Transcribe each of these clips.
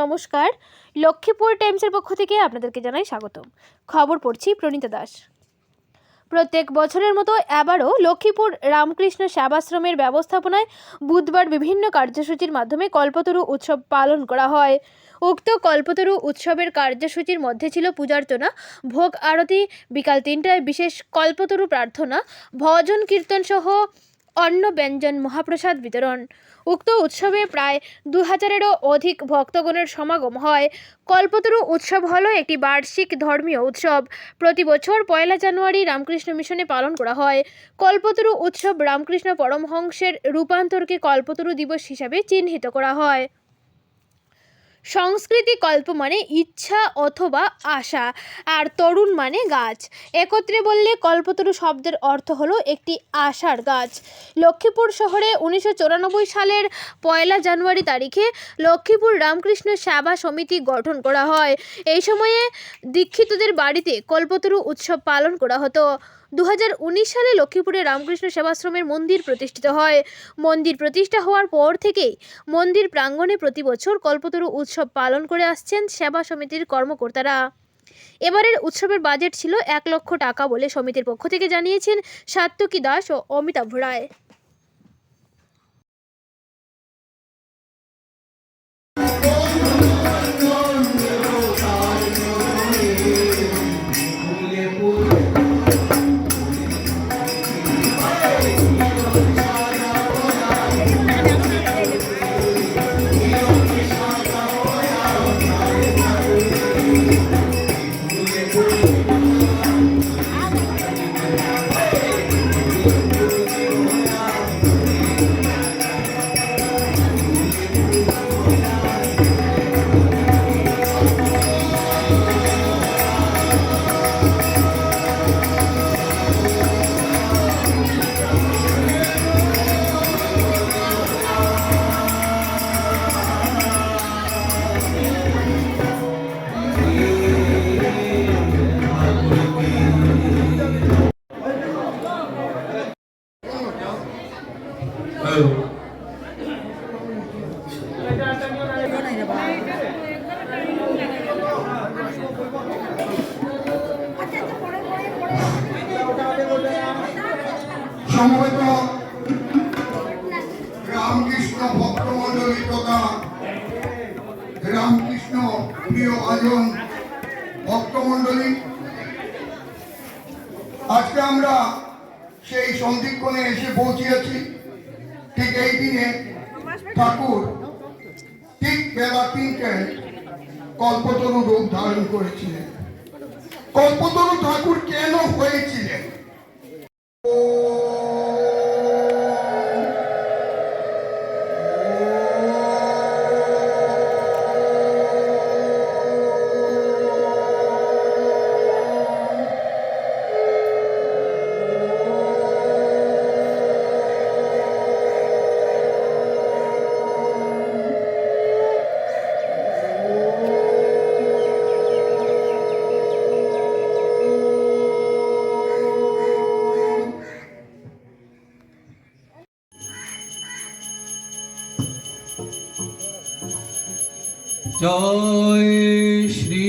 নমস্কার। লক্ষ্মীপুর টাইমসের পক্ষ থেকে আপনাদেরকে জানাই স্বাগতম। খবর পড়ছি প্রণীতা দাস। প্রত্যেক বছরের মতো এবারও লক্ষ্মীপুর রামকৃষ্ণ সেবাশ্রমের ব্যবস্থাপনায় বুধবার বিভিন্ন কার্যসূচির মাধ্যমে কল্পতরু উৎসব পালন করা হয়। উক্ত কল্পতরু উৎসবের কার্যসূচির মধ্যে ছিল পূজার্চনা, ভোগ আরতি, বিকাল তিনটায় বিশেষ কল্পতরু প্রার্থনা, ভজন কীর্তন সহ অন্ন ব্যঞ্জন মহাপ্রসাদ বিতরণ। উক্ত উৎসবে প্রায় দু হাজারেরও অধিক ভক্তগণের সমাগম হয়। কল্পতরু উৎসব হল একটি বার্ষিক ধর্মীয় উৎসব। প্রতি বছর পয়লা জানুয়ারি রামকৃষ্ণ মিশনে পালন করা হয়। কল্পতরু উৎসব রামকৃষ্ণ পরমহংসের রূপান্তরকে কল্পতরু দিবস হিসাবে চিহ্নিত করা হয়। সংস্কৃতি কল্প মানে ইচ্ছা অথবা আশা, আর তরুণ মানে গাছ। একত্রে বললে কল্পতরু শব্দের অর্থ হলো একটি আশার গাছ। লক্ষ্মীপুর শহরে উনিশশো সালের পয়লা জানুয়ারি তারিখে লক্ষ্মীপুর রামকৃষ্ণ সেবা সমিতি গঠন করা হয়। এই সময়ে দীক্ষিতদের বাড়িতে কল্পতরু উৎসব পালন করা হতো। দু হাজার উনিশ সালে লক্ষ্মীপুরে রামকৃষ্ণ সেবাশ্রমের মন্দির প্রতিষ্ঠিত হয়। মন্দির প্রতিষ্ঠা হওয়ার পর থেকেই মন্দির প্রাঙ্গণে প্রতি বছর কল্পতরু উৎসব পালন করে আসছেন সেবা সমিতির কর্মকর্তারা। এবারের উৎসবের বাজেট ছিল এক লক্ষ টাকা বলে সমিতির পক্ষ থেকে জানিয়েছেন সাত্তকী দাস ও অমিতাভ রায়। সমবেত রামকৃষ্ণ ভক্তমণ্ডলী তথা রামকৃষ্ণ প্রিয় আজন ভক্তমণ্ডলী আজকে আমরা সেই সন্ধিক্ষণে এসে পৌঁছিয়েছি ঠিক এই দিনে ঠাকুর ঠিক বেলা তিনটায় কল্পতরু রূপ ধারণ করেছিলেন কল্পতরু ঠাকুর কেন হয়েছিলেন जय জয় শ্রী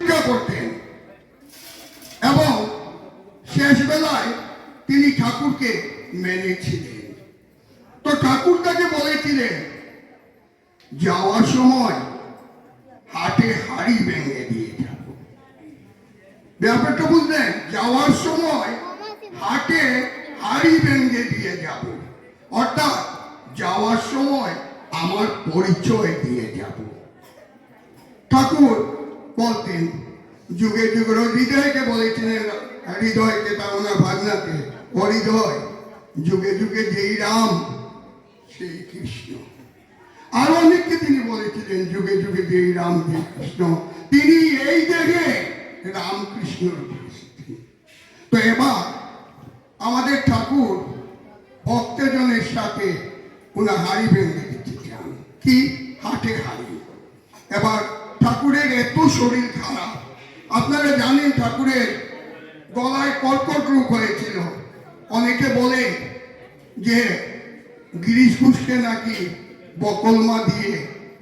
পরীক্ষা করতেন। এবং শেষ বেলায় তিনি ঠাকুরকে মেনেছিলেন। তো ঠাকুর তাকে বলেছিলেন যাওয়ার সময় হাটে হাড়ি ভেঙে দিয়ে যাব ব্যাপারটা বুঝলেন? যাওয়ার সময় হাটে হাড়ি ভেঙে দিয়ে যাব। অর্থাৎ যাওয়ার সময় আমার পরিচয় দিয়ে যাব। ঠাকুর, বলতেন, যুগে যুগে হৃদয়কে বলেছিলেন, হৃদয়কে তার ওনার ভাবনাকে হৃদয় যুগে যুগে যেই রাম, সেই কৃষ্ণ। আরও অনেককে তিনি বলেছিলেন, যুগে যুগে যে কৃষ্ণ, তিনি এই দেহে রামকৃষ্ণর তো এবার আমাদের ঠাকুর ভক্তজনের সাথে ওনার হাড়ি ভেঙে দিতে চান কি? হাটে হাড়ি। এবার ঠাকুরের এত শরীর খারাপ। আপনারা জানেন ঠাকুরের গলায় কর্কট রোগ হয়েছিল। অনেকে বলে যে গিরিশ ঘোষকে নাকি বকলমা দিয়ে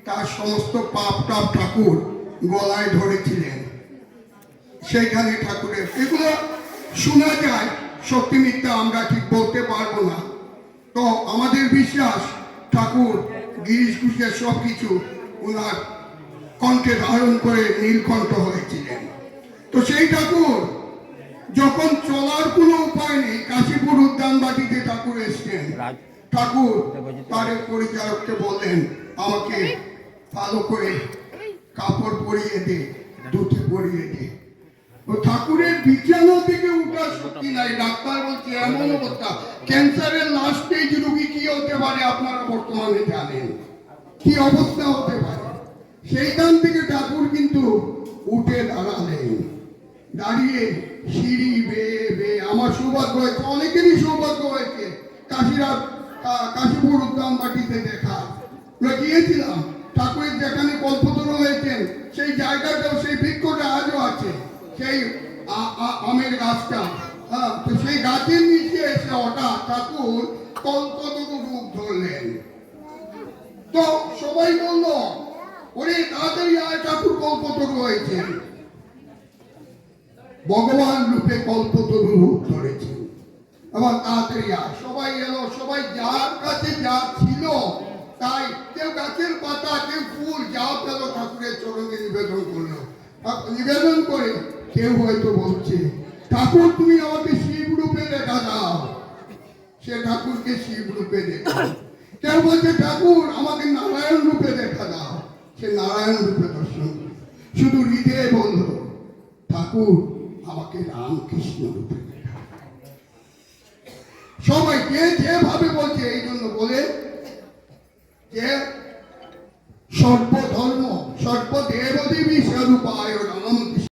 তার সমস্ত পাপ টাপ ঠাকুর গলায় ধরেছিলেন। সেইখানে ঠাকুরের, এগুলো শোনা যায়, সত্যি মিথ্যা আমরা ঠিক বলতে পারব না। তো আমাদের বিশ্বাস, ঠাকুর, গিরিশ ঘোষের সব কিছু ওনার কণ্ঠে ধারণ করে নীলকণ্ঠ হয়েছিলেন। তো সেই ঠাকুর যখন চলার কোনো উপায় নেই, কাশীপুর উদ্যান বাটিতে ঠাকুর এসছেন। ঠাকুর তার পরিচালককে বললেন আমাকে ভালো করে কাপড় পরিয়ে দে ধুতি পরিয়ে দে। তো ঠাকুরের বিছানা থেকে উঠার শক্তি নাই। ডাক্তার বলছে এমন অবস্থা। ক্যান্সারের লাস্ট স্টেজ রোগী কি হতে পারে আপনারা বর্তমানে জানেন। কি অবস্থা হতে পারে? সেইখান থেকে ঠাকুর কিন্তু উঠে দাঁড়ালেন। দাঁড়িয়ে সিঁড়ি বেয়ে বেয়ে আমার সৌভাগ্য হয়েছে অনেকেরই সৌভাগ্য হয়েছে। কাশিরা কা- কাশীপুর উদ্যান বাটিতে দেখা। আমরা গিয়েছিলাম, ঠাকুরের যেখানে কল্পতরু হয়েছেন সেই জায়গাটাও সেই বৃক্ষটা আজও আছে, সেই আমের গাছটা। হ্যাঁ তো সেই গাছের নিচে এসে হঠাৎ ঠাকুর কল্পতরু রূপ ধরলেন। তো সবাই বলল, ওরে, তাড়াতাড়ি আয়, ঠাকুর কল্পতরু হয়েছেন ভগবান রূপে কল্পতরু রূপ ধরেছেন এবং তাড়াতাড়ি সবাই এলো, সবাই যার কাছে যা ছিল তাই। কেউ গাছের পাতা, কেউ ফুল যা পেল ঠাকুরের চরণে নিবেদন করল। নিবেদন করে কেউ হয়তো বলছে, ঠাকুর, তুমি আমাকে শিব রূপে দেখা দাও। সে ঠাকুরকে শিব রূপে দেখা কেউ বলছে, ঠাকুর, আমাকে নারায়ণ রূপে দেখা দাও। সে নারায়ণ রূপে দর্শন শুধু হৃদয়ে বলল, ঠাকুর, আমাকে রামকৃষ্ণ রূপে সবাই যে যেভাবে বলছে এই জন্য বলে যে সর্বধর্ম সর্বদেবদেবী স্বরূপায় নম